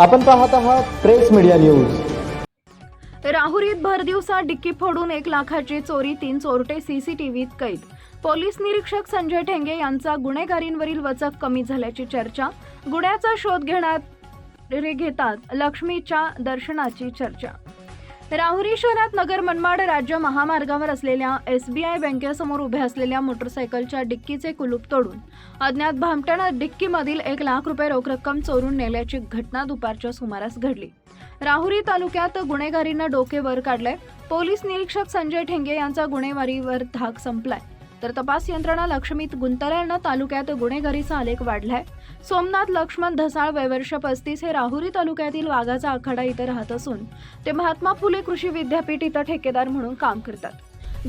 आपण पाहत आहात प्रेस मीडिया न्यूज. राहुरीत भरदिवसा डिक्की फोडून एक लाखाची चोरी तीन चोरटे सीसीटीव्हीत कैद. पोलीस निरीक्षक संजय ठेंगे यांचा गुन्हेगारींवरील वचक कमी झाल्याची चर्चा. गुन्ह्याचा शोध घेण्यात घेतात लक्ष्मीच्या दर्शनाची चर्चा. राहुरी शहरात नगर मनमाड राज्य महामार्गावर असलेल्या एसबीआय बँकेसमोर उभ्या असलेल्या मोटरसायकलच्या डिक्कीचे कुलूप तोडून अज्ञात भामट्यानं डिक्कीमधील एक लाख रुपये रोख रक्कम चोरून नेल्याची घटना दुपारच्या सुमारास घडली. राहुरी तालुक्यात गुन्हेगारीनं डोके वर काढलंय. पोलीस निरीक्षक संजय ठेंगे यांचा गुन्हेगारीवर धाक संपलाय. तर तपास यंत्रणा लक्ष्मीत गुंतल्यानं तालुक्यात गुन्हेगारीचा आलेख वाढलाय. सोमनाथ लक्ष्मण धसाळ वयवर्ष पस्तीस हे राहुरी तालुक्यातील वाघाचा आखाडा इथं राहत असून ते महात्मा फुले कृषी विद्यापीठ इथं ठेकेदार म्हणून काम करतात.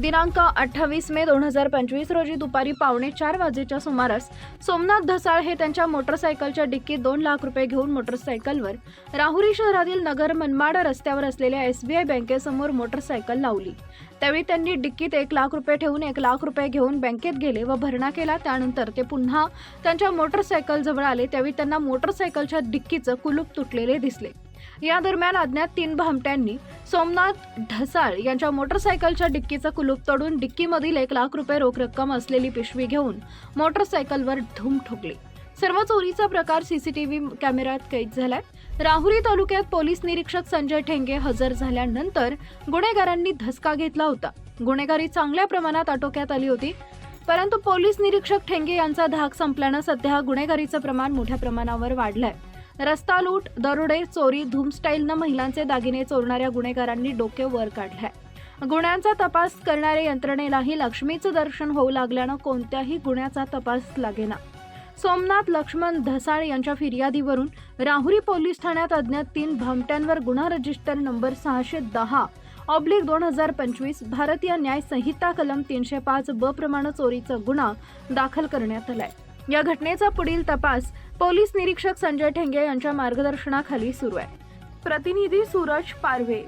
दिनांक अठ्ठावीस मे दोन हजार पंचवीस रोजी दुपारी पावणे चार वाजेच्या सुमारास सोमनाथ धसाळ हे त्यांच्या मोटरसायकलच्या डिक्कीत दोन लाख रुपये घेऊन मोटरसायकलवर राहुरी शहरातील नगर मनमाड रस्त्यावर असलेल्या एसबीआय बँकेसमोर मोटरसायकल लावली. त्यावेळी त्यांनी डिक्कीत एक लाख रुपये ठेवून एक लाख रुपये घेऊन बँकेत गेले व भरणा केला. त्यानंतर ते पुन्हा त्यांच्या मोटरसायकल जवळ आले. त्यावेळी त्यांना मोटरसायकलच्या डिक्कीचं कुलूप तुटलेले दिसले. या दरम्यान अज्ञात तीन भामट्यांनी सोमनाथ ढसाळ यांच्या मोटरसायकलच्या डिक्कीचं कुलूप तोडून डिक्कीमधील एक लाख रुपये रोख रक्कम असलेली पिशवी घेऊन मोटरसायकलवर धूम ठोकली. सर्व चोरीचा प्रकार सीसीटीव्ही कॅमेऱ्यात कैद झालाय. राहुरी तालुक्यात पोलीस निरीक्षक संजय ठेंगे हजर झाल्यानंतर गुन्हेगारांनी धसका घेतला होता. गुन्हेगारी चांगल्या प्रमाणात आटोक्यात आली होती परंतु पोलीस निरीक्षक ठेंगे यांचा धाक संपल्यानं सध्या गुन्हेगारीचं प्रमाण मोठ्या प्रमाणावर वाढलंय. रस्ता लूट दरोडे चोरी धूमस्टाईलनं महिलांचे दागिने चोरणाऱ्या गुन्हेगारांनी डोके वर काढलंय गुन्ह्यांचा तपास करणाऱ्या यंत्रणेलाही लक्ष्मीचं दर्शन होऊ लागल्यानं कोणत्याही गुन्ह्याचा तपास लागेना सोमनाथ लक्ष्मण धसाळ यांच्या फिर्यादीवरून राहुरी पोलीस ठाण्यात अज्ञात तीन भामट्यांवर गुन्हा रजिस्टर नंबर सहाशे दहा ऑब्लिक दोन हजार पंचवीस भारतीय न्याय संहिता कलम तीनशे पाच ब प्रमाणे चोरीचा गुन्हा दाखल करण्यात आलाय. या घटनेचा पुढील तपास पोलीस निरीक्षक संजय ठेंगे यांच्या मार्गदर्शनाखाली सुरू आहे. प्रतिनिधी सूरज पारवे.